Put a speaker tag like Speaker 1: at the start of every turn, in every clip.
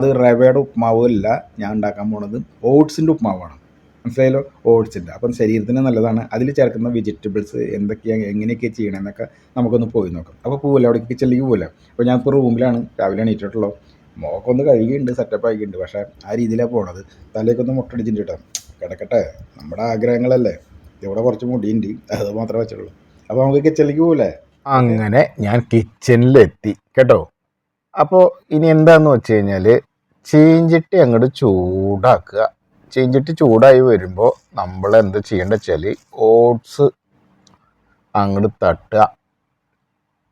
Speaker 1: അത് റവയുടെ ഉപ്മാവ് അല്ല ഞാൻ ഉണ്ടാക്കാൻ പോണത് ഓട്സിന്റെ ഉപ്മാവാണ്. മനസ്സിലായല്ലോ? ഓട്സിന്റെ അപ്പം ശരീരത്തിന് നല്ലതാണ്. അതിൽ ചേർക്കുന്ന വെജിറ്റബിൾസ് എന്തൊക്കെയാണ് എങ്ങനെയൊക്കെ ചെയ്യണമെന്നൊക്കെ നമുക്കൊന്ന് പോയി നോക്കാം. അപ്പോൾ പോവില്ല? അവിടെ കിച്ചണിലേക്ക് പോവില്ല? അപ്പോൾ ഞാൻ ഇപ്പോൾ റൂമിലാണ്. രാവിലെ എണീറ്റിട്ടുള്ളൂ. മോക്കൊന്ന് കഴുകിയിട്ടുണ്ട് സെറ്റപ്പ് ആക്കിയിട്ടുണ്ട് പക്ഷേ ആ രീതിയിലാണ് പോണത്. തലേക്കൊന്ന് മുട്ടടിച്ചിട്ട് കേട്ടോ കിടക്കട്ടെ. നമ്മുടെ ആഗ്രഹങ്ങളല്ലേ. ഇവിടെ കുറച്ച് മുടിയുണ്ട്. അത് മാത്രമേ വെച്ചുള്ളൂ. അപ്പോൾ നമുക്ക് കിച്ചണിലേക്ക് പോവില്ലേ
Speaker 2: അങ്ങനെ ഞാൻ കിച്ചണിലെത്തി കേട്ടോ? അപ്പോൾ ഇനി എന്താന്ന് വെച്ച് കഴിഞ്ഞാൽ ചീഞ്ചട്ടി അങ്ങോട്ട് ചൂടാക്കുക. ചീഞ്ചിട്ടി ചൂടായി വരുമ്പോൾ നമ്മൾ എന്ത് ചെയ്യേണ്ട വെച്ചാൽ ഓട്സ് അങ്ങോട്ട് തട്ടുക.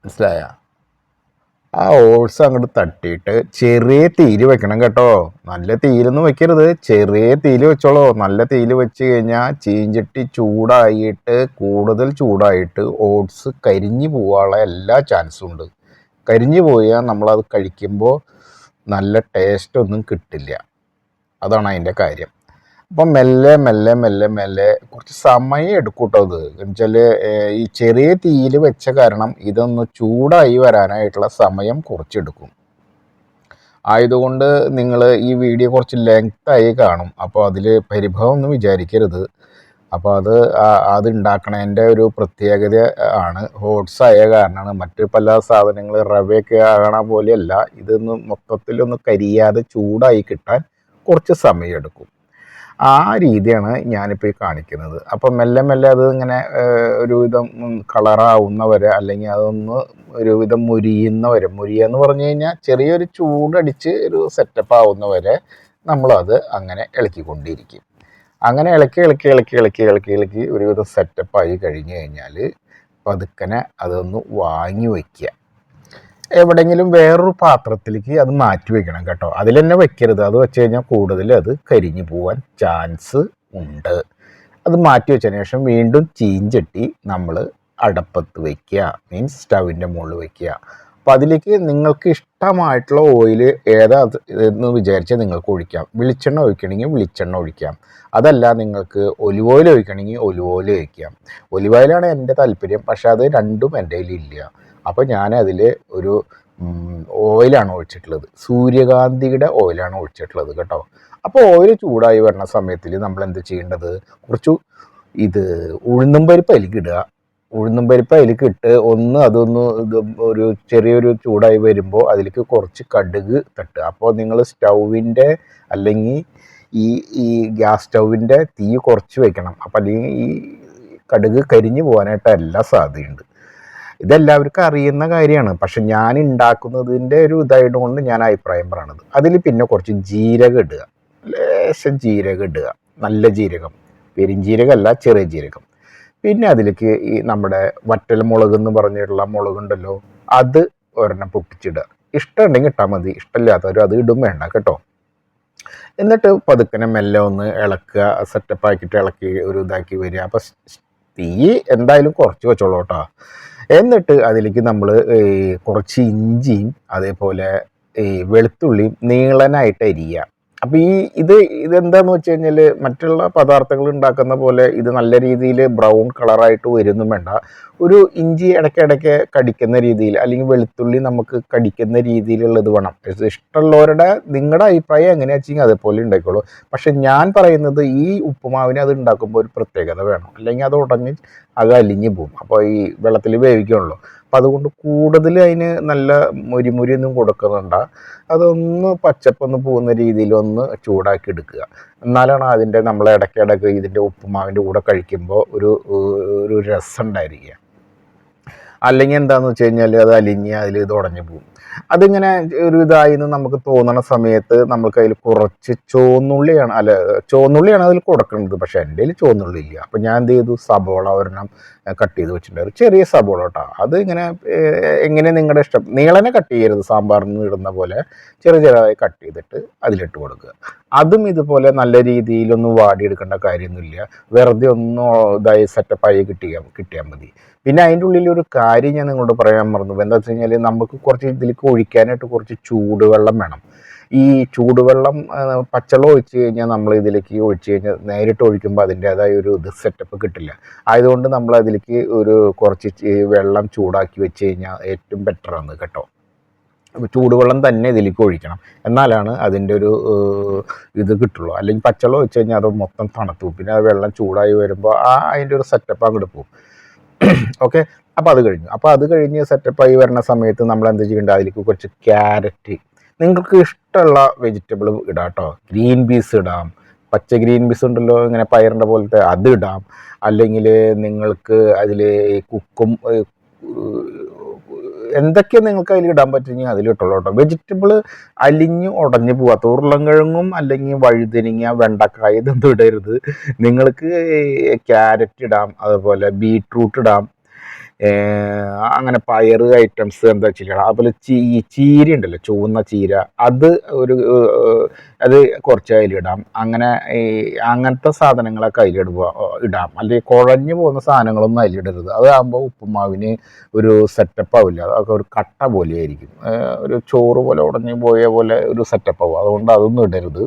Speaker 2: മനസ്സിലായ? ആ ഓട്സ് അങ്ങോട്ട് തട്ടിയിട്ട് ചെറിയ തീര് വെക്കണം കേട്ടോ. നല്ല തീരൊന്നും വെക്കരുത്. ചെറിയ തീര് വെച്ചോളൂ. നല്ല തീര് വെച്ച് കഴിഞ്ഞാൽ ചീഞ്ചട്ടി ചൂടായിട്ട് കൂടുതൽ ചൂടായിട്ട് ഓട്സ് കരിഞ്ഞു പോകാനുള്ള എല്ലാ ചാൻസും ഉണ്ട്. കരിഞ്ഞു പോയാൽ നമ്മളത് കഴിക്കുമ്പോൾ നല്ല ടേസ്റ്റ് ഒന്നും കിട്ടില്ല. അതാണ് അതിന്റെ കാര്യം. അപ്പം മെല്ലെ മെല്ലെ മെല്ലെ മെല്ലെ കുറച്ച് സമയം എടുക്കും കേട്ടോ ഇത് എന്നുവെച്ചാൽ ഈ ചെറിയ തീയിൽ വെച്ച കാരണം ഇതൊന്ന് ചൂടായി വരാനായിട്ടുള്ള സമയം കുറച്ചെടുക്കും. ആയതുകൊണ്ട് നിങ്ങൾ ഈ വീഡിയോ കുറച്ച് ലെങ്തായി കാണും. അപ്പോൾ അതിൽ പരിഭവം ഒന്നും വിചാരിക്കരുത്. അപ്പോൾ അത് അത് ഒരു പ്രത്യേകത ആണ്. ഹോട്ട്സ് ആയ കാരണമാണ്. മറ്റ് പല സാധനങ്ങൾ റവയൊക്കെ ആകണ പോലെയല്ല. ഇതൊന്ന് മൊത്തത്തിലൊന്ന് കരിയാതെ ചൂടായി കിട്ടാൻ കുറച്ച് സമയം എടുക്കും ആ രീതിയാണ് ഞാനിപ്പോൾ ഈ കാണിക്കുന്നത്. അപ്പം മെല്ലെ മെല്ലെ അത് ഇങ്ങനെ ഒരുവിധം കളറാവുന്നവരെ അല്ലെങ്കിൽ അതൊന്ന് ഒരുവിധം മുരിയുന്നവരെ മുരിയ എന്ന് പറഞ്ഞു കഴിഞ്ഞാൽ ചെറിയൊരു ചൂടടിച്ച് ഒരു സെറ്റപ്പ് ആവുന്നവരെ നമ്മളത് അങ്ങനെ ഇളക്കിക്കൊണ്ടിരിക്കും. അങ്ങനെ ഇളക്കി ഇളക്കി ഇളക്കി ഇളക്കി ഇളക്കി ഇളക്കി ഒരുവിധം സെറ്റപ്പായി കഴിഞ്ഞു കഴിഞ്ഞാൽ പതുക്കനെ അതൊന്ന് വാങ്ങി വയ്ക്കുക എവിടെയെങ്കിലും വേറൊരു പാത്രത്തിലേക്ക് അത് മാറ്റി വെക്കണം കേട്ടോ. അതിൽ തന്നെ വെക്കരുത്. അത് വെച്ച് കഴിഞ്ഞാൽ കൂടുതൽ അത് കരിഞ്ഞു പോവാൻ ചാൻസ് ഉണ്ട്. അത് മാറ്റി വെച്ചതിന് ശേഷം വീണ്ടും ചീഞ്ചട്ടി നമ്മൾ അടപ്പത്ത് വയ്ക്കുക മീൻസ് സ്റ്റവിന്റെ മുകളിൽ വയ്ക്കുക അപ്പോൾ അതിലേക്ക് നിങ്ങൾക്ക് ഇഷ്ടമായിട്ടുള്ള ഓയിൽ ഏതാ എന്ന് വിചാരിച്ചാൽ നിങ്ങൾക്ക് ഒഴിക്കാം. വെളിച്ചെണ്ണ ഒഴിക്കണമെങ്കിൽ വെളിച്ചെണ്ണ ഒഴിക്കാം. അതല്ല നിങ്ങൾക്ക് ഒലിവ് ഓയിൽ ഒഴിക്കണമെങ്കിൽ ഒലിവ് ഓയിൽ ഒഴിക്കാം. ഒലിവ് ഓയിലാണ് എന്റെ താല്പര്യം പക്ഷേ അത് രണ്ടും എന്റെ കയ്യിലില്ല. അപ്പോൾ ഞാൻ അതിൽ ഒരു ഓയിലാണ് ഒഴിച്ചിട്ടുള്ളത്. സൂര്യകാന്തിയുടെ ഓയിലാണ് ഒഴിച്ചിട്ടുള്ളത് കേട്ടോ. അപ്പോൾ ഓയിൽ ചൂടായി വരുന്ന സമയത്തിൽ നമ്മൾ എന്ത് ചെയ്യേണ്ടത്? കുറച്ച് ഇത് ഉഴുന്നും പരിപ്പ് അതിലേക്ക് ഇടുക. ഉഴുന്നും പരിപ്പ് അതിലേക്ക് ഇട്ട് ഒന്ന് അതൊന്ന് ഒരു ചെറിയൊരു ചൂടായി വരുമ്പോൾ അതിലേക്ക് കുറച്ച് കടുക് തട്ടുക. അപ്പോൾ നിങ്ങൾ സ്റ്റൗവിന്റെ അല്ലെങ്കിൽ ഈ ഈ ഗ്യാസ് സ്റ്റൗവിന്റെ തീ കുറച്ച് വെക്കണം. അപ്പോൾ അല്ലെങ്കിൽ ഈ കടുക് കരിഞ്ഞു പോകാനായിട്ട് എല്ലാ സാധ്യതയുണ്ട്. ഇതെല്ലാവർക്കും അറിയുന്ന കാര്യമാണ്. പക്ഷെ ഞാൻ ഉണ്ടാക്കുന്നതിന്റെ ഒരു ഇതായതുകൊണ്ട് ഞാൻ അഭിപ്രായം പറയണത് അതിൽ പിന്നെ കുറച്ച് ജീരകം ഇടുക. ലേശം ജീരകം ഇടുക. നല്ല ജീരകം. പെരിഞ്ജീരകമല്ല ചെറിയ ജീരകം. പിന്നെ അതിലേക്ക് ഈ നമ്മുടെ വറ്റൽ മുളക് എന്ന് പറഞ്ഞിട്ടുള്ള മുളകുണ്ടല്ലോ അത് ഒരെണ്ണം പൊട്ടിച്ചിടുക. ഇഷ്ടമുണ്ടെങ്കിൽ ഇട്ടാൽ മതി ഇഷ്ടമില്ലാത്തവരും അത് ഇടും വേണ്ട കേട്ടോ. എന്നിട്ട് പതുക്കനെ മെല്ലെ ഒന്ന് ഇളക്കുക സെറ്റപ്പ് ആക്കിയിട്ട് ഇളക്കി ഒരു ഇതാക്കി വരിക. അപ്പം തീ എന്തായാലും കുറച്ച് വെച്ചോളൂ കേട്ടോ. എന്നിട്ട് അതിലേക്ക് നമ്മൾ കുറച്ച് ഇഞ്ചിയും അതേപോലെ ഈ വെളുത്തുള്ളിയും നീളനായിട്ട് അരിയുക. അപ്പോൾ ഈ ഇത് ഇതെന്താന്ന് വെച്ച് കഴിഞ്ഞാൽ മറ്റുള്ള പദാർത്ഥങ്ങൾ ഉണ്ടാക്കുന്ന പോലെ ഇത് നല്ല രീതിയിൽ ബ്രൗൺ കളറായിട്ട് വരുന്നും വേണ്ട. ഒരു ഇഞ്ചി ഇടയ്ക്കിടയ്ക്ക് കടിക്കുന്ന രീതിയിൽ അല്ലെങ്കിൽ വെളുത്തുള്ളി നമുക്ക് കടിക്കുന്ന രീതിയിലുള്ളത് വേണം. ഇഷ്ടമുള്ളവരുടെ നിങ്ങളുടെ അഭിപ്രായം എങ്ങനെയാ വെച്ചെങ്കിൽ അതേപോലെ ഉണ്ടായിക്കോളൂ. പക്ഷെ ഞാൻ പറയുന്നത് ഈ ഉപ്പുമാവിന് അത് ഉണ്ടാക്കുമ്പോൾ ഒരു പ്രത്യേകത വേണം. അല്ലെങ്കിൽ അത് ഉടഞ്ഞ് അത് അലിഞ്ഞ് പോകും അപ്പോൾ ഈ വെള്ളത്തിൽ വേവിക്കണല്ലോ അപ്പോൾ അതുകൊണ്ട് കൂടുതൽ അതിന് നല്ല മുരിമുരി ഒന്നും കൊടുക്കുന്നുണ്ട. അതൊന്ന് പച്ചപ്പൊന്ന് പോകുന്ന രീതിയിൽ ഒന്ന് ചൂടാക്കി എടുക്കുക. എന്നാലാണ് അതിന്റെ നമ്മൾ ഇടയ്ക്കിടയ്ക്ക് ഇതിന്റെ ഉപ്പുമാവിന്റെ കൂടെ കഴിക്കുമ്പോൾ ഒരു ഒരു രസം ഉണ്ടായിരിക്കുക. അല്ലെങ്കിൽ എന്താണെന്ന് വെച്ച് കഴിഞ്ഞാൽ അത് അലിഞ്ഞ് അതിൽ ഇത് ഉടഞ്ഞു പോകും. അതിങ്ങനെ ഒരു ഇതായി നമുക്ക് തോന്നണ സമയത്ത് നമുക്ക് അതിൽ കുറച്ച് ചുവന്നുള്ളിയാണ് അല്ല ചുവന്നുള്ളിയാണ് അതിൽ കൊടുക്കേണ്ടത്. പക്ഷേ എന്റെ കയ്യിൽ ചോന്നുള്ളി ഇല്ല. അപ്പം ഞാൻ എന്ത് ചെയ്തു? സബോള ഒരെണ്ണം കട്ട് ചെയ്ത് വെച്ചിട്ടുണ്ടായിരുന്നു. ചെറിയ സബോള കേട്ടോ. അത് ഇങ്ങനെ എങ്ങനെ നിങ്ങളുടെ ഇഷ്ടം? നീളനെ കട്ട് ചെയ്യരുത്. സാമ്പാറിന് ഇടുന്ന പോലെ ചെറിയ ചെറുതായി കട്ട് ചെയ്തിട്ട് അതിലിട്ട് കൊടുക്കുക. അതും ഇതുപോലെ നല്ല രീതിയിലൊന്നും വാടിയെടുക്കേണ്ട കാര്യമൊന്നുമില്ല. വെറുതെ ഒന്ന് ഇതായി സെറ്റപ്പായി കിട്ടിയാൽ കിട്ടിയാൽ മതി. പിന്നെ അതിന്റെ ഉള്ളിൽ ഒരു കാര്യം ഞാൻ നിങ്ങളോട് പറയാൻ മറന്നു. എന്താ വെച്ച് കഴിഞ്ഞാൽ നമുക്ക് കുറച്ച് ഇതിലേക്ക് ഒഴിക്കാനായിട്ട് കുറച്ച് ചൂടുവെള്ളം വേണം. ഈ ചൂടുവെള്ളം പച്ചവെള്ളം ഒഴിച്ച് കഴിഞ്ഞാൽ നമ്മൾ ഇതിലേക്ക് ഒഴിച്ച് കഴിഞ്ഞാൽ നേരിട്ട് ഒഴിക്കുമ്പോൾ അതിന്റേതായ ഒരു ഇത് സെറ്റപ്പ് കിട്ടില്ല. ആയതുകൊണ്ട് നമ്മൾ അതിലേക്ക് ഒരു കുറച്ച് വെള്ളം ചൂടാക്കി വെച്ച് കഴിഞ്ഞാൽ ഏറ്റവും ബെറ്ററാണ് കേട്ടോ. ചൂടുവെള്ളം തന്നെ ഇതിലേക്ക് ഒഴിക്കണം. എന്നാലാണ് അതിന്റെ ഒരു ഇത് കിട്ടുള്ളൂ. അല്ലെങ്കിൽ പച്ചവെള്ളം ഒഴിച്ച് കഴിഞ്ഞാൽ അത് മൊത്തം തണുത്തു പിന്നെ ആ വെള്ളം ചൂടായി വരുമ്പോൾ ആ അതിന്റെ ഒരു സെറ്റപ്പ് അങ്ങോട്ട് പോകും. ഓക്കെ അപ്പോൾ അത് കഴിഞ്ഞു. അപ്പോൾ അത് കഴിഞ്ഞ് സെറ്റപ്പായി വരുന്ന സമയത്ത് നമ്മൾ എന്ത് ചെയ്യേണ്ടത് അതിലേക്ക് കുറച്ച് ക്യാരറ്റ് നിങ്ങൾക്ക് ഇഷ്ടമുള്ള വെജിറ്റബിൾ ഇടാം കേട്ടോ ഗ്രീൻ പീസ് ഇടാം. പച്ച ഗ്രീൻ പീസ് ഉണ്ടല്ലോ ഇങ്ങനെ പയറിന്റെ പോലത്തെ അത് ഇടാം. അല്ലെങ്കിൽ നിങ്ങൾക്ക് അതിൽ കുക്കും എന്തൊക്കെ നിങ്ങൾക്ക് അതിൽ ഇടാൻ പറ്റുമെങ്കിൽ അതിൽ ഇട്ടുള്ളൂ കേട്ടോ. വെജിറ്റബിൾ അലിഞ്ഞ് ഉടഞ്ഞു പോവാത്ത ഉരുളൻകിഴങ്ങും അല്ലെങ്കിൽ വഴുതനങ്ങ വെണ്ടക്കായ ഇതൊന്നും ഇടരുത്. നിങ്ങൾക്ക് ക്യാരറ്റ് ഇടാം. അതുപോലെ ബീട്രൂട്ട് ഇടാം. അങ്ങനെ പയറ് ഐറ്റംസ് എന്താ വെച്ചില്ല അതുപോലെ ചീ ചീര ഉണ്ടല്ലോ ചുവന്ന ചീര അത് ഒരു അത് കുറച്ച് അതിലിടാം അങ്ങനെ ഈ അങ്ങനത്തെ സാധനങ്ങളൊക്കെ അതിലിടുക ഇടാം. അല്ലെങ്കിൽ കുഴഞ്ഞു പോകുന്ന സാധനങ്ങളൊന്നും അതിലിടരുത് അതാകുമ്പോൾ ഉപ്പുമാവിന് ഒരു സെറ്റപ്പ് ആവില്ല. അതൊക്കെ ഒരു കട്ട പോലെ ആയിരിക്കും ഒരു ചോറ് പോലെ ഉടഞ്ഞു പോയ പോലെ ഒരു സെറ്റപ്പ് ആവും. അതുകൊണ്ട് അതൊന്നും ഇടരുത്.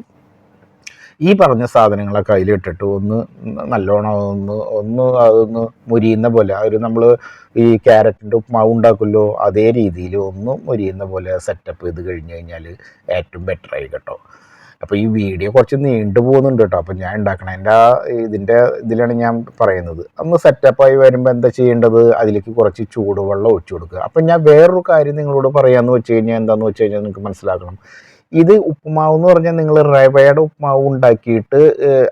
Speaker 2: ഈ പറഞ്ഞ സാധനങ്ങളൊക്കെ അതിലിട്ടിട്ട് ഒന്ന് നല്ലോണം ഒന്ന് ഒന്ന് അതൊന്ന് മുരിയുന്ന പോലെ ഒരു നമ്മൾ ഈ ക്യാരറ്റിന്റെ ഉപ്മാവ് ഉണ്ടാക്കുമല്ലോ അതേ രീതിയിൽ ഒന്ന് മുരിയുന്ന പോലെ സെറ്റപ്പ് ചെയ്ത് കഴിഞ്ഞ് കഴിഞ്ഞാൽ ഏറ്റവും ബെറ്റർ ആയി കേട്ടോ. അപ്പോൾ ഈ വീഡിയോ കുറച്ച് നീണ്ടു പോകുന്നുണ്ട് കേട്ടോ. അപ്പോൾ ഞാൻ ഉണ്ടാക്കണം എന്റെ ഇതിന്റെ ഇതിലാണ് ഞാൻ പറയുന്നത്. ഒന്ന് സെറ്റപ്പായി വരുമ്പോൾ എന്താ ചെയ്യേണ്ടത്? അതിലേക്ക് കുറച്ച് ചൂടുവെള്ളം ഒഴിച്ചു കൊടുക്കുക. അപ്പം ഞാൻ വേറൊരു കാര്യം നിങ്ങളോട് പറയാമെന്ന് വെച്ച് കഴിഞ്ഞാൽ എന്താണെന്ന് വെച്ച് കഴിഞ്ഞാൽ നിങ്ങൾക്ക് മനസ്സിലാക്കണം. ഇത് ഉപ്പുമാവ് എന്ന് പറഞ്ഞാൽ നിങ്ങൾ റവയുടെ ഉപ്പുമാവ് ഉണ്ടാക്കിയിട്ട്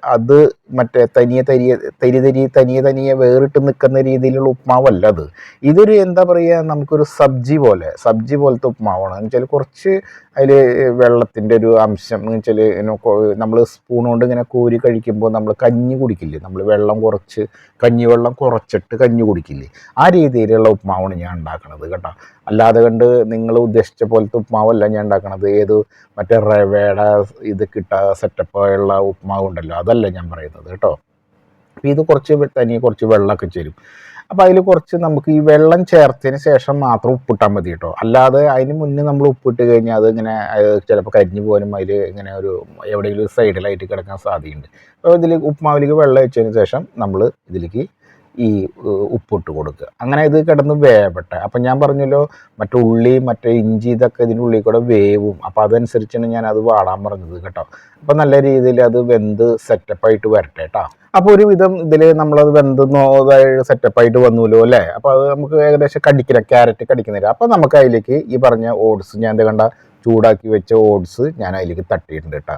Speaker 2: അത് മറ്റേ തനിയെ തരിയെ തരി തരി തനിയെ തനിയെ വേറിട്ട് നിൽക്കുന്ന രീതിയിലുള്ള ഉപ്മാവല്ല അത്. ഇതൊരു എന്താ പറയുക നമുക്കൊരു സബ്ജി പോലെ സബ്ജി പോലത്തെ ഉപ്മാവാണ്. എന്ന് വെച്ചാൽ കുറച്ച് അതിൽ വെള്ളത്തിന്റെ ഒരു അംശം എന്ന് വെച്ചാൽ നമ്മൾ സ്പൂൺ കൊണ്ട് ഇങ്ങനെ കോരി കഴിക്കുമ്പോൾ നമ്മൾ കഞ്ഞി കുടിക്കില്ലേ? നമ്മൾ വെള്ളം കുറച്ച് കഞ്ഞി വെള്ളം കുറച്ചിട്ട് കഞ്ഞി കുടിക്കില്ലേ? ആ രീതിയിലുള്ള ഉപ്മാവാണ് ഞാൻ ഉണ്ടാക്കണത് കേട്ടോ. അല്ലാതെ കണ്ട് നിങ്ങൾ ഉദ്ദേശിച്ച പോലത്തെ ഉപ്മാവല്ല ഞാൻ ഉണ്ടാക്കണത്. ഏത് മറ്റേ റവയുടെ ഇത് കിട്ടാ സെറ്റപ്പ് ഉള്ള ഉപ്പുമാവ് ഉണ്ടല്ലോ അതല്ല ഞാൻ പറയുന്നത്. കേട്ടോ. അപ്പോൾ ഇത് കുറച്ച് തനി കുറച്ച് വെള്ളമൊക്കെ ചേരും. അപ്പോൾ അതിൽ കുറച്ച് നമുക്ക് ഈ വെള്ളം ചേർത്തതിന് ശേഷം മാത്രം ഉപ്പിട്ടാൽ മതി കേട്ടോ. അല്ലാതെ അതിന് മുന്നേ നമ്മൾ ഉപ്പിട്ട് കഴിഞ്ഞാൽ അത് ഇങ്ങനെ ചിലപ്പോൾ കരിഞ്ഞു പോകാനും അതിൽ ഇങ്ങനെ ഒരു എവിടെയെങ്കിലും സൈഡിലായിട്ട് കിടക്കാൻ സാധ്യതയുണ്ട്. അപ്പോൾ ഇതിൽ ഉപ്പുമാവിലേക്ക് വെള്ളം വെച്ചതിന് ശേഷം നമ്മൾ ഇതിലേക്ക് ഈ ഉപ്പിട്ട് കൊടുക്കുക. അങ്ങനെ ഇത് കിടന്ന് വേവട്ടെ. അപ്പം ഞാൻ പറഞ്ഞല്ലോ മറ്റേ ഉള്ളി മറ്റേ ഇഞ്ചി ഇതൊക്കെ ഇതിന്റെ ഉള്ളിൽ കൂടെ വേവും. അപ്പോൾ അതനുസരിച്ചാണ് ഞാൻ അത് വാടാൻ പറഞ്ഞത് കേട്ടോ. അപ്പം നല്ല രീതിയിൽ അത് വെന്ത് സെറ്റപ്പായിട്ട് വരട്ടെ കേട്ടോ അപ്പോൾ ഒരു വിധം ഇതിൽ നമ്മളത് വെന്ത് സെറ്റപ്പായിട്ട് വന്നുല്ലോ അല്ലേ? അപ്പോൾ അത് നമുക്ക് ഏകദേശം കടിക്കില്ല ക്യാരറ്റ് കടിക്കുന്നില്ല അപ്പോൾ നമുക്ക് അതിലേക്ക് ഈ പറഞ്ഞ ഓട്സ് ഞാൻ എന്താ കണ്ട ചൂടാക്കി വെച്ച ഓട്സ് ഞാൻ അതിലേക്ക് തട്ടിയിട്ടുണ്ട് കേട്ടോ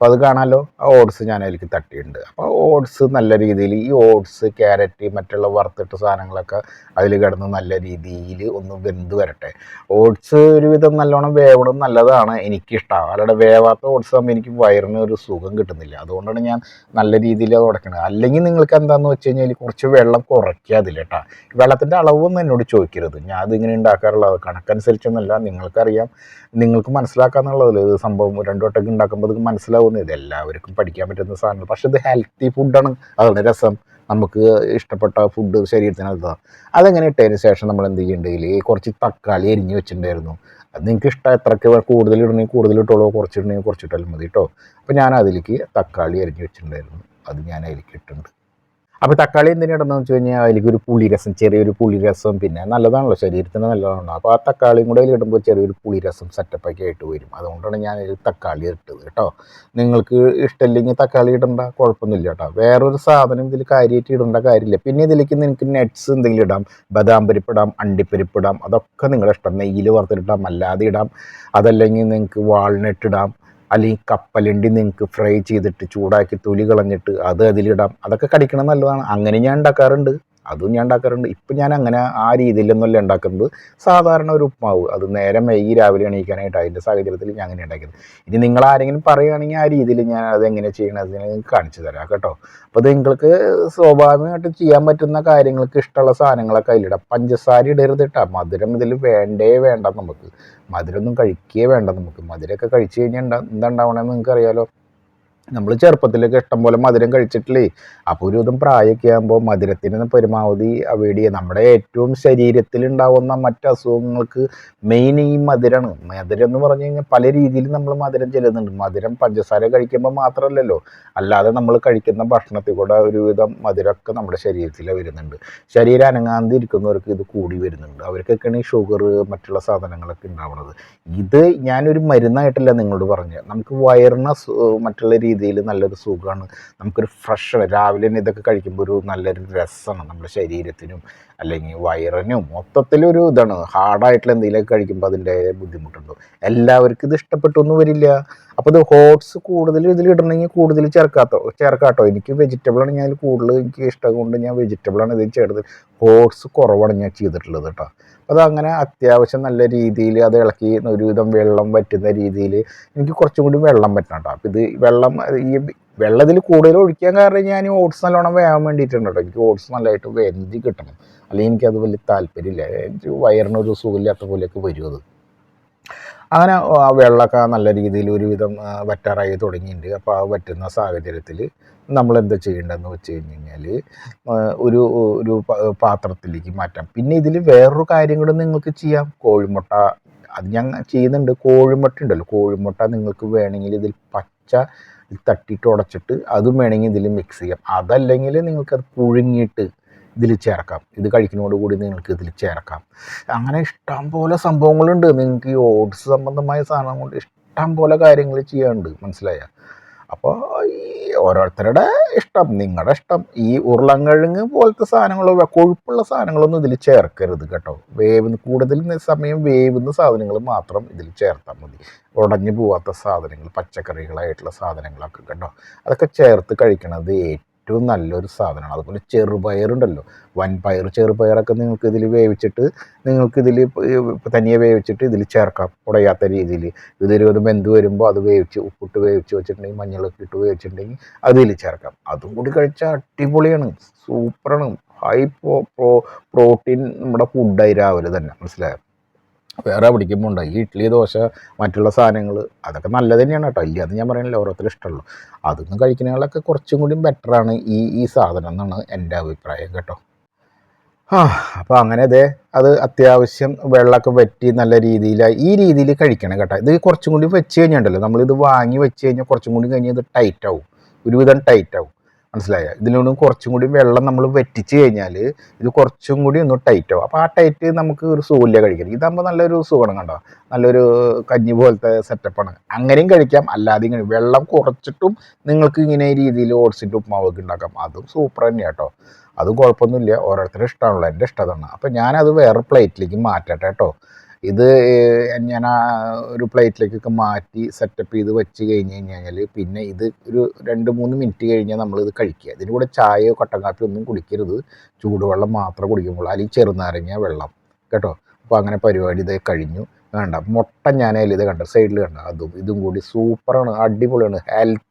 Speaker 2: അപ്പോൾ അത് കാണാമല്ലോ ആ ഓട്സ് ഞാൻ അതിലേക്ക് തട്ടിയിട്ടുണ്ട്. അപ്പോൾ ഓട്സ് നല്ല രീതിയിൽ ഈ ഓട്സ് ക്യാരറ്റ് മറ്റുള്ള വറുത്തിട്ട സാധനങ്ങളൊക്കെ അതിൽ കിടന്ന് നല്ല രീതിയിൽ ഒന്ന് വെന്ത് വരട്ടെ. ഓട്സ് ഒരുവിധം നല്ലോണം വേവണം നല്ലതാണ് എനിക്കിഷ്ടമാണ് അല്ലാതെ വേവാത്ത ഓട്സ് ആകുമ്പോൾ എനിക്ക് വയറിന് ഒരു സുഖം കിട്ടുന്നില്ല. അതുകൊണ്ടാണ് ഞാൻ നല്ല രീതിയിൽ അത് ഉടക്കണത്. അല്ലെങ്കിൽ നിങ്ങൾക്ക് എന്താണെന്ന് വെച്ച് കഴിഞ്ഞാൽ കുറച്ച് വെള്ളം കുറയ്ക്കുക അതിൽ കേട്ടോ വെള്ളത്തിന്റെ അളവൊന്നും എന്നോട് ചോദിക്കരുത്. ഞാൻ അതിങ്ങനെ ഉണ്ടാക്കാറുള്ളത് കണക്കനുസരിച്ചൊന്നുമല്ല നിങ്ങൾക്കറിയാം. നിങ്ങൾക്ക് മനസ്സിലാക്കാന്നുള്ളതല്ലേ ഇത് സംഭവം രണ്ടു വട്ടമൊക്കെ ഉണ്ടാക്കുമ്പോൾ ഇത് മനസ്സിലാവുന്നത് ഇത് എല്ലാവർക്കും പഠിക്കാൻ പറ്റുന്ന സാധനങ്ങൾ പക്ഷെ ഇത് ഹെൽത്തി ഫുഡാണ് അതാണ് രസം. നമുക്ക് ഇഷ്ടപ്പെട്ട ഫുഡ് ശരീരത്തിന് അതാണ് അതെങ്ങനെ ഇട്ടതിന് ശേഷം നമ്മൾ എന്ത് ചെയ്യേണ്ടതിൽ കുറച്ച് തക്കാളി എരിഞ്ഞ് വെച്ചിട്ടുണ്ടായിരുന്നു. അത് നിങ്ങൾക്ക് ഇഷ്ടം എത്രയ്ക്ക് കൂടുതൽ ഇടണമെങ്കിൽ കൂടുതൽ ഇട്ടോളൂ. കുറച്ചിടണമെങ്കിൽ കുറച്ചിട്ടാലും മതി കേട്ടോ അപ്പോൾ ഞാൻ അതിലേക്ക് തക്കാളി എരിഞ്ഞ് വെച്ചിട്ടുണ്ടായിരുന്നു. അത് ഞാൻ അതിലേക്ക് ഇട്ടിട്ടുണ്ട്. അപ്പോൾ തക്കാളി എന്തിനാ ഇടുന്നതെന്ന് വെച്ച് കഴിഞ്ഞാൽ അതിലേക്ക് ഒരു പുളിരസം ചെറിയൊരു പുളിരസം പിന്നെ നല്ലതാണല്ലോ ശരീരത്തിന് നല്ലതാണല്ലോ. അപ്പോൾ ആ തക്കാളിയും കൂടെ ഇടുമ്പോൾ ചെറിയൊരു പുളിരസം സെറ്റപ്പൊക്കെ ആയിട്ട് വരും. അതുകൊണ്ടാണ് ഞാൻ തക്കാളി ഇട്ടത് കേട്ടോ. നിങ്ങൾക്ക് ഇഷ്ടമില്ലെങ്കിൽ തക്കാളി ഇടണ്ട കുഴപ്പമൊന്നുമില്ല കേട്ടോ. വേറൊരു സാധനം ഇതിൽ കാര്യമായിട്ട് ഇടേണ്ട കാര്യമില്ല. പിന്നെ ഇതിലേക്ക് നിങ്ങൾക്ക് നട്ട്സ് എന്തെങ്കിലും ഇടാം. ബദാം പരിപ്പ് ഇടാം അണ്ടിപ്പരിപ്പ് ഇടാം. അതൊക്കെ നിങ്ങളുടെ ഇഷ്ടം. നെയ്യിൽ വറുത്തിട്ടിടാം അല്ലാതെ ഇടാം. അതല്ലെങ്കിൽ നിങ്ങൾക്ക് വാൾനട്ട് ഇടാം. അല്ലെങ്കിൽ കപ്പലണ്ടി നിങ്ങൾക്ക് ഫ്രൈ ചെയ്തിട്ട് ചൂടാക്കി തൊലി കളഞ്ഞിട്ട് അത് അതിലിടാം. അതൊക്കെ കടിക്കണം നല്ലതാണ്. അങ്ങനെ ഞാൻ ഉണ്ടാക്കാറുണ്ട്. അതും ഞാൻ ഉണ്ടാക്കാറുണ്ട്. ഇപ്പം ഞാൻ അങ്ങനെ ആ രീതിയിലൊന്നുമല്ല ഉണ്ടാക്കുന്നത്. സാധാരണ ഒരു ഉപ്മാവ്. അത് നേരം വൈകി രാവിലെ എണീക്കാനായിട്ട് അതിന്റെ സാഹചര്യത്തിൽ ഞാൻ അങ്ങനെ ഉണ്ടാക്കിയത്. ഇനി നിങ്ങൾ ആരെങ്കിലും പറയുകയാണെങ്കിൽ ആ രീതിയിൽ ഞാൻ അത് എങ്ങനെ ചെയ്യണം അത് ഞാൻ കാണിച്ചു തരാം കേട്ടോ. അപ്പോൾ അത് നിങ്ങൾക്ക് സ്വാഭാവികമായിട്ട് ചെയ്യാൻ പറ്റുന്ന കാര്യങ്ങൾക്ക് ഇഷ്ടമുള്ള സാധനങ്ങളൊക്കെ അതിലിടാം. പഞ്ചസാര ഇടരുത് മധുരം ഇതിൽ വേണ്ടേ വേണ്ട നമുക്ക്. മധുരമൊന്നും കഴിക്കേ വേണ്ട നമുക്ക്. മധുരമൊക്കെ കഴിച്ചു കഴിഞ്ഞാൽ എന്താ ഉണ്ടാവണമെന്ന് നിങ്ങൾക്ക് അറിയാലോ. നമ്മൾ ചെറുപ്പത്തിലൊക്കെ ഇഷ്ടം പോലെ മധുരം കഴിച്ചിട്ടില്ലേ? അപ്പോൾ ഒരു വിധം പ്രായമൊക്കെ ആകുമ്പോൾ മധുരത്തിന് പരമാവധി അവോയ്ഡ് ചെയ്യുക. നമ്മുടെ ഏറ്റവും ശരീരത്തിൽ ഉണ്ടാവുന്ന മറ്റ് അസുഖങ്ങൾക്ക് മെയിൻ ഈ മധുരമാണ് മധുരം എന്ന് പറഞ്ഞു കഴിഞ്ഞാൽ പല രീതിയിൽ നമ്മൾ മധുരം ചെല്ലുന്നുണ്ട്. മധുരം പഞ്ചസാര കഴിക്കുമ്പോൾ മാത്രമല്ലല്ലോ. അല്ലാതെ നമ്മൾ കഴിക്കുന്ന ഭക്ഷണത്തിൽ കൂടെ ഒരുവിധം മധുരമൊക്കെ നമ്മുടെ ശരീരത്തിൽ വരുന്നുണ്ട്. ശരീരം അനങ്ങാതെ ഇരിക്കുന്നവർക്ക് ഇത് കൂടി വരുന്നുണ്ട്. അവർക്കൊക്കെയാണ് ഈ ഷുഗർ മറ്റുള്ള സാധനങ്ങളൊക്കെ ഉണ്ടാവുന്നത്. ഇത് ഞാനൊരു മരുന്നായിട്ടല്ല നിങ്ങളോട് പറഞ്ഞത്. നമുക്ക് വയറിന് മറ്റുള്ള മറ്റുള്ള രീതിയിൽ നല്ലൊരു സുഖമാണ്. നമുക്കൊരു ഫ്രഷ് രാവിലെ തന്നെ ഇതൊക്കെ കഴിക്കുമ്പോൾ ഒരു നല്ലൊരു രസമാണ് നമ്മുടെ ശരീരത്തിനും അല്ലെങ്കിൽ വയറിനും മൊത്തത്തിലൊരു ഇതാണ്. ഹാർഡായിട്ടുള്ള എന്തെങ്കിലുമൊക്കെ കഴിക്കുമ്പോൾ അതിന്റെ ബുദ്ധിമുട്ടുണ്ടോ? എല്ലാവർക്കും ഇത് ഇഷ്ടപ്പെട്ടൊന്നും വരില്ല. അപ്പോൾ ഇത് ഹോട്ട്സ് കൂടുതൽ ഇതിൽ ഇടണമെങ്കിൽ കൂടുതൽ ചേർക്കാത്തോ? ചേർക്കാട്ടോ? എനിക്ക് വെജിറ്റബിളാണ് ഞാൻ കൂടുതൽ എനിക്ക് ഇഷ്ടം കൊണ്ട് ഞാൻ വെജിറ്റബിളാണ് ഇതിൽ ചേർത്ത്. ഹോട്ട്സ് കുറവാണ് ഞാൻ ചെയ്തിട്ടുള്ളത് കേട്ടോ. അതങ്ങനെ അത്യാവശ്യം നല്ല രീതിയിൽ അത് ഇളക്കി ഒരുവിധം വെള്ളം വറ്റുന്ന രീതിയിൽ എനിക്ക് കുറച്ചും കൂടി വെള്ളം പറ്റണം കേട്ടോ അപ്പോൾ ഇത് വെള്ളം ഈ വെള്ളത്തിൽ കൂടുതൽ ഒഴിക്കാൻ കാരണം ഞാൻ ഓട്സ് നല്ലോണം വേവാൻ വേണ്ടിയിട്ടുണ്ട് കേട്ടോ എനിക്ക് ഓട്സ് നല്ലതായിട്ട് വെന്തി കിട്ടണം. അല്ലെങ്കിൽ എനിക്കത് വലിയ താല്പര്യമില്ല. എനിക്ക് വയറിനൊരു സുഖമില്ലാത്ത പോലെയൊക്കെ വരും അത്. അങ്ങനെ വെള്ളമൊക്കെ നല്ല രീതിയിൽ ഒരുവിധം വറ്റാറായി തുടങ്ങിയിട്ടുണ്ട്. അപ്പോൾ ആ വറ്റുന്ന സാഹചര്യത്തിൽ നമ്മൾ എന്താ ചെയ്യേണ്ടതെന്ന് വെച്ച് കഴിഞ്ഞ് കഴിഞ്ഞാൽ ഒരു ഒരു പാത്രത്തിലേക്ക് മാറ്റാം. പിന്നെ ഇതിൽ വേറൊരു കാര്യം കൂടെ നിങ്ങൾക്ക് ചെയ്യാം. കോഴിമുട്ട അത് ഞാൻ ചെയ്യുന്നുണ്ട്. കോഴിമുട്ട ഉണ്ടല്ലോ. കോഴിമുട്ട നിങ്ങൾക്ക് വേണമെങ്കിൽ ഇതിൽ പച്ച തട്ടിയിട്ട് ഉടച്ചിട്ട് അതും വേണമെങ്കിൽ ഇതിൽ മിക്സ് ചെയ്യാം. അതല്ലെങ്കിൽ നിങ്ങൾക്കത് പുഴുങ്ങിയിട്ട് ഇതിൽ ചേർക്കാം. ഇത് കഴിക്കുന്നതോടുകൂടി നിങ്ങൾക്ക് ഇതിൽ ചേർക്കാം. അങ്ങനെ ഇഷ്ടം പോലെ സംഭവങ്ങളുണ്ട്. നിങ്ങൾക്ക് ഈ ഓട്സ് സംബന്ധമായ സാധനം കൊണ്ട് ഇഷ്ടം പോലെ കാര്യങ്ങൾ ചെയ്യാനുണ്ട്. മനസ്സിലായ? അപ്പോൾ ഈ ഓരോരുത്തരുടെ ഇഷ്ടം നിങ്ങളുടെ ഇഷ്ടം. ഈ ഉരുളങ്കിഴങ്ങ് പോലത്തെ സാധനങ്ങളോ കൊഴുപ്പുള്ള സാധനങ്ങളൊന്നും ഇതിൽ ചേർക്കരുത് കേട്ടോ. വേവുന്ന കൂടുതൽ സമയം വേവുന്ന സാധനങ്ങൾ മാത്രം ഇതിൽ ചേർത്താൽ മതി. ഉടഞ്ഞു പോവാത്ത സാധനങ്ങൾ പച്ചക്കറികളായിട്ടുള്ള സാധനങ്ങളൊക്കെ കേട്ടോ. അതൊക്കെ ചേർത്ത് കഴിക്കണത് ഏറ്റവും നല്ലൊരു സാധനമാണ്. അതുപോലെ ചെറുപയറുണ്ടല്ലോ. വൻപയർ ചെറുപയറൊക്കെ നിങ്ങൾക്ക് ഇതിൽ വേവിച്ചിട്ട് നിങ്ങൾക്ക് ഇതിൽ തനിയെ വേവിച്ചിട്ട് ഇതിൽ ചേർക്കാം. ഉടയാത്ത രീതിയിൽ. ഇതൊരു വെന്ത് വരുമ്പോൾ അത് വേവിച്ച് ഉപ്പിട്ട് വേവിച്ച് വെച്ചിട്ടുണ്ടെങ്കിൽ മഞ്ഞളൊക്കെ ഇട്ട് വേവിച്ചിട്ടുണ്ടെങ്കിൽ അതിൽ ചേർക്കാം. അതും കൂടി കഴിച്ചാൽ അടിപൊളിയാണ്. സൂപ്പറാണ്. ഹൈ പ്രോ പ്രോട്ടീൻ നമ്മുടെ ഫുഡായി രാവിലെ തന്നെ. മനസ്സിലായോ? വേറെ പിടിക്കുമ്പോൾ ഉണ്ട്? ഈ ഇഡ്ഡലി ദോശ മറ്റുള്ള സാധനങ്ങൾ അതൊക്കെ നല്ലത് തന്നെയാണ് കേട്ടോ. ഇല്ല അത് ഞാൻ പറയണില്ല. ഓരോരുത്തർ ഇഷ്ടമുള്ളൂ. അതൊന്നും കഴിക്കുന്നതിനൊക്കെ കുറച്ചും കൂടി ബെറ്ററാണ് ഈ ഈ സാധനം എന്നാണ് എന്റെ അഭിപ്രായം കേട്ടോ. ആ അപ്പോൾ അങ്ങനെ അതെ അത് അത്യാവശ്യം വെള്ളമൊക്കെ വറ്റി നല്ല രീതിയിൽ ഈ രീതിയിൽ കഴിക്കണം കേട്ടോ. ഇത് കുറച്ചും കൂടി വെച്ച് കഴിഞ്ഞിട്ടുണ്ടല്ലോ നമ്മളിത് വാങ്ങി വെച്ച് കഴിഞ്ഞാൽ കുറച്ചും കൂടി കഴിഞ്ഞാൽ ഇത് ടൈറ്റ് ആവും. ഒരുവിധം ടൈറ്റ് ആവും. മനസ്സിലായോ? ഇതിലൊന്നും കുറച്ചും കൂടി വെള്ളം നമ്മൾ വറ്റിച്ച് കഴിഞ്ഞാൽ ഇത് കുറച്ചും കൂടി ഒന്ന് ടൈറ്റ് ആവും. അപ്പോൾ ആ ടൈറ്റ് നമുക്ക് ഒരു സൂല്യ കഴിക്കണം ഇതാകുമ്പോൾ നല്ലൊരു സുഖമാണ് കണ്ടോ? നല്ലൊരു കഞ്ഞി പോലത്തെ സെറ്റപ്പാണ് അങ്ങനെയും കഴിക്കാം. അല്ലാതെയും ഇങ്ങനെ വെള്ളം കുറച്ചിട്ടും നിങ്ങൾക്ക് ഇങ്ങനെ രീതിയിൽ ഓട്സിന്റെ ഉപ്മാവൊക്കെ ഉണ്ടാക്കാം. അതും സൂപ്പർ തന്നെയാണ് കേട്ടോ. അതും കുഴപ്പമൊന്നുമില്ല. ഓരോരുത്തരുടെ ഇഷ്ടമാണല്ലോ. എന്റെ ഇഷ്ടമാണ് അപ്പോൾ ഞാനത് വേറെ പ്ലേറ്റിലേക്ക് മാറ്റട്ടെ കേട്ടോ. ഇത് ഞാൻ ഒരു പ്ലേറ്റിലേക്കൊക്കെ മാറ്റി സെറ്റപ്പ് ചെയ്ത് വെച്ച് കഴിഞ്ഞ് കഴിഞ്ഞാൽ പിന്നെ ഇത് ഒരു രണ്ട് മൂന്ന് മിനിറ്റ് കഴിഞ്ഞാൽ നമ്മളിത് കഴിക്കുക. ഇതിന്റെ കൂടെ ചായയോ കട്ടൻ കാപ്പിയോ ഒന്നും കുടിക്കരുത്. ചൂടുവെള്ളം മാത്രം കുടിക്കുമ്പോൾ അല്ലെങ്കിൽ ചെറുനാരങ്ങ വെള്ളം. കേട്ടോ? അപ്പോൾ അങ്ങനെ പരിപാടി ഇത് കഴിഞ്ഞു. വേണ്ട. മുട്ട ഞാൻ അതിൽ ഇത് കണ്ട? സൈഡിൽ കണ്ട? അതും ഇതും കൂടി സൂപ്പറാണ് അടിപൊളിയാണ്. ഹെൽത്തി